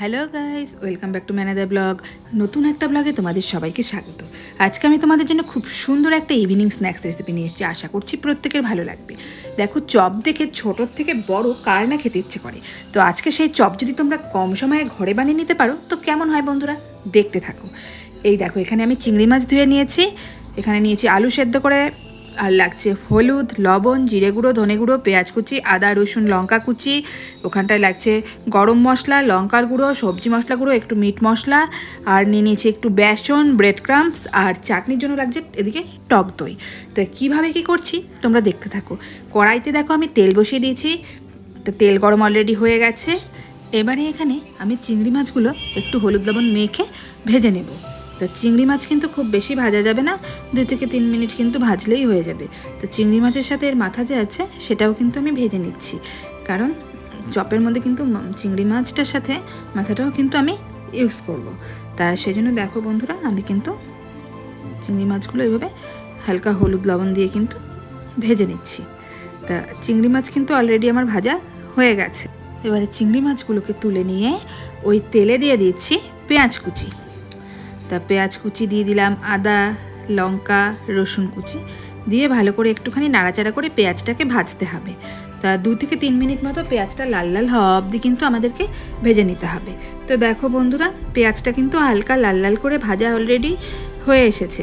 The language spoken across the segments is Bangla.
Hello guys welcome back to my another blog নতুন একটা ব্লগে তোমাদের সবাইকে স্বাগত। আজকে আমি তোমাদের জন্য খুব সুন্দর একটা ইভিনিং স্ন্যাক্স রেসিপি নিয়ে এসেছি। আশা করছি প্রত্যেকের ভালো লাগবে। দেখো, চপ দেখে ছোটোর থেকে বড় কার না খেতে ইচ্ছে করে? তো আজকে সেই চপ যদি তোমরা কম সময়ে ঘরে বানিয়ে নিতে পারো, তো কেমন হয় বন্ধুরা? দেখতে থাকো। এই দেখো, এখানে আমি চিংড়ি মাছ ধুয়ে নিয়েছি। এখানে নিয়েছি আলু সেদ্ধ করে আর লাগছে হলুদ, লবণ, জিরে গুঁড়ো, ধনে গুঁড়ো, পেঁয়াজ কুচি, আদা, রসুন, লঙ্কা কুচি। ওখানটায় লাগছে গরম মশলা, লঙ্কার গুঁড়ো, সবজি মশলা গুঁড়ো, একটু মিট মশলা, আর নিয়ে নিয়েছি একটু বেসন ব্রেড ক্রাম্পস আর চাটনির জন্য লাগছে এদিকে টক দই। তো কীভাবে কী করছি তোমরা দেখতে থাকো। কড়াইতে দেখো আমি তেল বসিয়ে দিয়েছি। তো তেল গরম অলরেডি হয়ে গেছে। এবারে এখানে আমি চিংড়ি মাছগুলো একটু হলুদ লবণ মেখে ভেজে নেব। তো চিংড়ি মাছ কিন্তু খুব বেশি ভাজা যাবে না, দুই থেকে তিন মিনিট কিন্তু ভাজলেই হয়ে যাবে। তো চিংড়ি মাছের সাথে এর মাথা যে আছে, সেটাও কিন্তু আমি ভেজে নিচ্ছি। কারণ চপের মধ্যে কিন্তু চিংড়ি মাছটার সাথে মাথাটাও কিন্তু আমি ইউজ করব। তা সেই জন্য দেখো বন্ধুরা, আমি কিন্তু চিংড়ি মাছগুলো এইভাবে হালকা হলুদ লবণ দিয়ে কিন্তু ভেজে নিচ্ছি। তা চিংড়ি মাছ কিন্তু অলরেডি আমার ভাজা হয়ে গেছে। এবারে চিংড়ি মাছগুলোকে তুলে নিয়ে ওই তেলে দিয়ে দিচ্ছি পেঁয়াজ কুচি। তা পেঁয়াজ কুচি দিয়ে দিলাম, আদা, লঙ্কা, রসুন কুচি। দিয়ে ভালো করে একটুখানি নাড়াচাড়া করে পেঁয়াজটাকে ভাজতে হবে। তা দু থেকে তিন মিনিট মতো পেঁয়াজটা লাল লাল হওয়া অবধি কিন্তু আমাদেরকে ভেজে নিতে হবে। তো দেখো বন্ধুরা, পেঁয়াজটা কিন্তু হালকা লাল লাল করে ভাজা অলরেডি হয়ে এসেছে।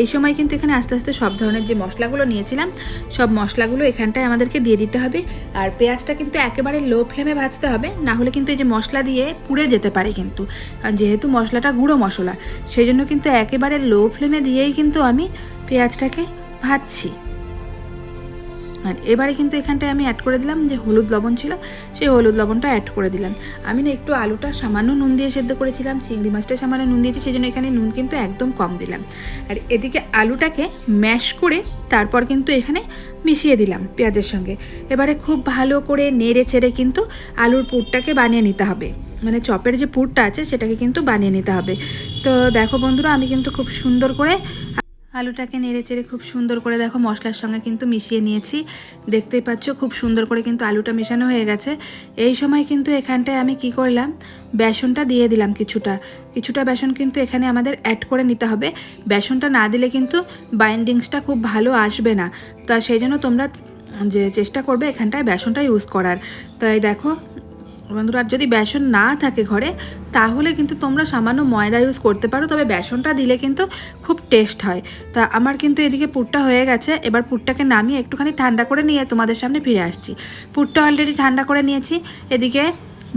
এই সময় কিন্তু এখানে আস্তে আস্তে সব ধরনের যে মশলাগুলো নিয়েছিলাম, সব মশলাগুলো এখানটায় আমাদেরকে দিয়ে দিতে হবে। আর পেঁয়াজটা কিন্তু একেবারে লো ফ্লেমে ভাজতে হবে, না হলে কিন্তু এই যে মশলা দিয়ে পুড়ে যেতে পারে কিন্তু। যেহেতু মশলাটা গুঁড়ো মশলা, সেই জন্য কিন্তু একেবারে লো ফ্লেমে দিয়েই কিন্তু আমি পেঁয়াজটাকে ভাজছি। আর এবারে কিন্তু এখানটায় আমি অ্যাড করে দিলাম যে হলুদ লবণ ছিল, সেই হলুদ লবণটা অ্যাড করে দিলাম। আমি না একটু আলুটা সামান্য নুন দিয়ে সেদ্ধ করেছিলাম, চিংড়ি মাছটা সামান্য নুন দিয়েছি, সেই জন্য এখানে নুন কিন্তু একদম কম দিলাম। আর এদিকে আলুটাকে ম্যাশ করে তারপর কিন্তু এখানে মিশিয়ে দিলাম পেঁয়াজের সঙ্গে। এবারে খুব ভালো করে নেড়ে চেড়ে কিন্তু আলুর পুরটাকে বানিয়ে নিতে হবে। মানে চপের যে পুরটা আছে, সেটাকে কিন্তু বানিয়ে নিতে হবে। তো দেখো বন্ধুরা, আমি কিন্তু খুব সুন্দর করে আলুটাকে নেড়ে চেড়ে খুব সুন্দর করে দেখো মশলার সঙ্গে কিন্তু মিশিয়ে নিয়েছি। দেখতেই পাচ্ছ খুব সুন্দর করে কিন্তু আলুটা মেশানো হয়ে গেছে। এই সময় কিন্তু এখানটায় আমি কি করলাম? বেসনটা দিয়ে দিলাম কিছুটা। কিছুটা বেসন কিন্তু এখানে আমাদের অ্যাড করে নিতে হবে। বেসনটা না দিলে কিন্তু বাইন্ডিংসটা খুব ভালো আসবে না। তা সেই জন্য তোমরা যে চেষ্টা করবে এখানটায় বেসনটা ইউজ করার। তাই দেখো বন্ধুরা যদি বেসন না থাকে ঘরে, তাহলে কিন্তু তোমরা সামান্য ময়দা ইউজ করতে পারো, তবে বেসনটা দিলে কিন্তু খুব টেস্ট হয়। তা আমার কিন্তু এদিকে পুরটা হয়ে গেছে, এবার পুরটাকে নামিয়ে একটুখানি ঠান্ডা করে নিয়ে তোমাদের সামনে ফিরে আসছি। পুরটা অলরেডি ঠান্ডা করে নিয়েছি, এদিকে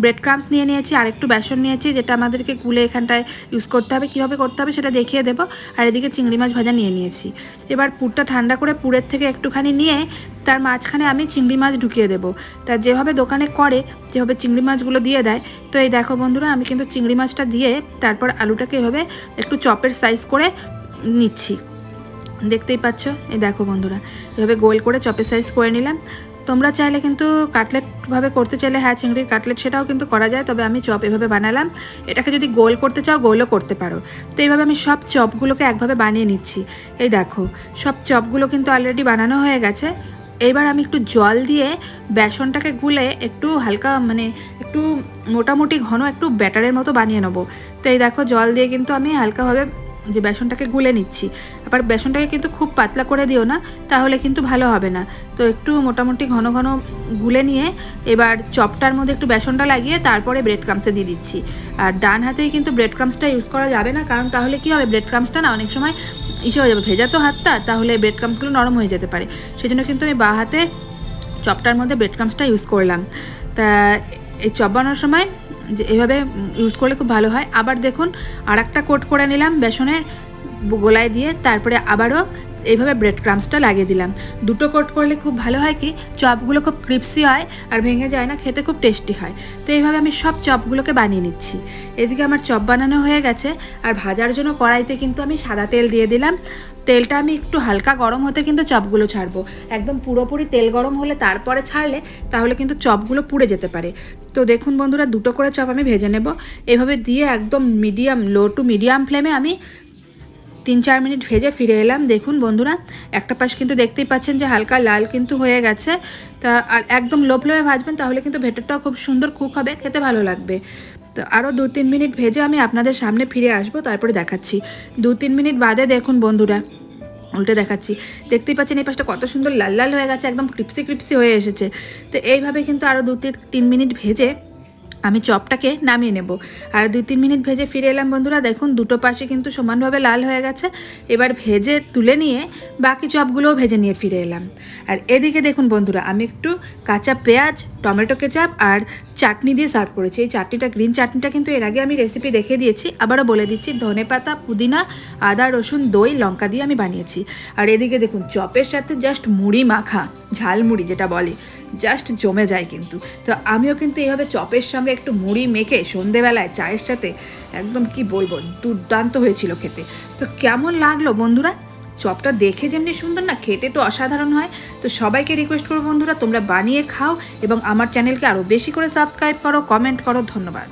ব্রেড ক্রামস নিয়ে নিয়েছি আর একটু বেসন নিয়েছি, যেটা আমাদেরকে গুলে এখানটায় ইউজ করতে হবে। কীভাবে করতে হবে সেটা দেখিয়ে দেবো। আর এদিকে চিংড়ি মাছ ভাজা নিয়ে নিয়েছি। এবার পুরটা ঠান্ডা করে পুরের থেকে একটুখানি নিয়ে তার মাঝখানে আমি চিংড়ি মাছ ঢুকিয়ে দেবো। তা যেভাবে দোকানে করে, যেভাবে চিংড়ি মাছগুলো দিয়ে দেয়, তো এই দেখো বন্ধুরা, আমি কিন্তু চিংড়ি মাছটা দিয়ে তারপর আলুটাকে এভাবে একটু চপের সাইজ করে নিচ্ছি। দেখতেই পাচ্ছ? এই দেখো বন্ধুরা, এভাবে গোল করে চপের সাইজ করে নিলাম। তোমরা চাইলে কিন্তু কাটলেটভাবে করতে চাইলে হ্যাঁ চিংড়ির কাটলেট সেটাও কিন্তু করা যায়, তবে আমি চপ এভাবে বানালাম। এটাকে যদি গোল করতে চাও, গোলও করতে পারো। তো এইভাবে আমি সব চপগুলোকে একভাবে বানিয়ে নিচ্ছি। এই দেখো, সব চপগুলো কিন্তু অলরেডি বানানো হয়ে গেছে। এইবার আমি একটু জল দিয়ে বেসনটাকে গুলে একটু হালকা মানে একটু মোটামুটি ঘন একটু ব্যাটারের মতো বানিয়ে নেব। তো এই দেখো, জল দিয়ে কিন্তু আমি হালকাভাবে যে বেসনটাকে গুলে নিচ্ছি। আবার বেসনটাকে কিন্তু খুব পাতলা করে দিও না, তাহলে কিন্তু ভালো হবে না। তো একটু মোটামুটি ঘন ঘন গুলে নিয়ে এবার চপটার মধ্যে একটু বেসনটা লাগিয়ে তারপরে ব্রেড ক্রামসে দিয়ে দিচ্ছি। আর ডান হাতেই কিন্তু ব্রেড ক্রামসটা ইউজ করা যাবে না, কারণ তাহলে কি হবে? ব্রেড ক্রামসটা না অনেক সময় ইসে হয়ে যাবে, ভেজা তো হাতটা, তাহলে ব্রেড ক্রামসগুলো নরম হয়ে যেতে পারে। সেই জন্য কিন্তু আমি বাঁ হাতে চপটার মধ্যে ব্রেড ক্রামসটা ইউজ করলাম। তা এই চপ বানানোর সময় যে এভাবে ইউজ করলে খুব ভালো হয়। আবার দেখুন আর একটা কোট করে নিলাম বেসনের গোলায় দিয়ে, তারপরে আবারও এইভাবে ব্রেড ক্রামসটা লাগিয়ে দিলাম। দুটো কোট করলে খুব ভালো হয় কি, চপগুলো খুব ক্রিপসি হয় আর ভেঙে যায় না, খেতে খুব টেস্টি হয়। তো এইভাবে আমি সব চপগুলোকে বানিয়ে নিচ্ছি। এদিকে আমার চপ বানানো হয়ে গেছে আর ভাজার জন্য কড়াইতে কিন্তু আমি সাদা তেল দিয়ে দিলাম। তেলটা আমি একটু হালকা গরম হতে কিন্তু চপগুলো ছাড়বো। একদম পুরোপুরি তেল গরম হলে তারপরে ছাড়লে তাহলে কিন্তু চপগুলো পুড়ে যেতে পারে। তো দেখুন বন্ধুরা, দুটো করে চপ আমি ভেজে নেব। এভাবে দিয়ে একদম মিডিয়াম লো টু মিডিয়াম ফ্লেমে আমি তিন চার মিনিট ভেজে ফিরে এলাম। দেখুন বন্ধুরা, একটা পাশ কিন্তু দেখতেই পাচ্ছেন যে হালকা লাল কিন্তু হয়ে গেছে। তা, আর একদম লো ফ্লেমে ভাজবেন তাহলে কিন্তু ভেতরটাও খুব সুন্দর কুক হবে, খেতে ভালো লাগবে। তো আরও দু তিন মিনিট ভেজে আমি আপনাদের সামনে ফিরে আসব, তারপরে দেখাচ্ছি। দু তিন মিনিট বাদে দেখুন বন্ধুরা, উল্টে দেখাচ্ছি। দেখতেই পাচ্ছেন এই পাশটা কত সুন্দর লাল লাল হয়ে গেছে, একদম ক্রিপসি ক্রিপসি হয়ে এসেছে। তো এইভাবে কিন্তু আরও দু তিন তিন মিনিট ভেজে আমি চপটাকে নামিয়ে নেব। আর দুই তিন মিনিট ভেজে ফিরে এলাম বন্ধুরা। দেখুন, দুটো পাশে কিন্তু সমানভাবে লাল হয়ে গেছে। এবার ভেজে তুলে নিয়ে বাকি চপগুলোও ভেজে নিয়ে ফিরে এলাম। আর এদিকে দেখুন বন্ধুরা, আমি একটু কাঁচা পেঁয়াজ, টমেটো কেচাপ আর চাটনি দিয়ে সার্ভ করেছি। এই চাটনিটা গ্রিন চাটনিটা কিন্তু এর আগে আমি রেসিপি দেখিয়ে দিয়েছি। আবারও বলে দিচ্ছি, ধনে পাতা, পুদিনা, আদা, রসুন, দই, লঙ্কা দিয়ে আমি বানিয়েছি। আর এদিকে দেখুন, চপের সাথে জাস্ট মুড়ি মাখা ঝালমুড়ি যেটা বলে জাস্ট জমে যায় কিন্তু। তো আমিও কিন্তু এইভাবে চপের সঙ্গে একটু মুড়ি মেখে সন্ধেবেলায় চায়ের সাথে, একদম কি বলব, দুর্দান্ত হয়েছিল খেতে। তো কেমন লাগল বন্ধুরা? চপটা দেখে যেমনি সুন্দর না, খেতে তো অসাধারণ হয়। তো সবাইকে রিকোয়েস্ট করব বন্ধুরা, তোমরা বানিয়ে খাও এবং আমার চ্যানেলকে আরও বেশি করে সাবস্ক্রাইব করো কমেন্ট করো, ধন্যবাদ।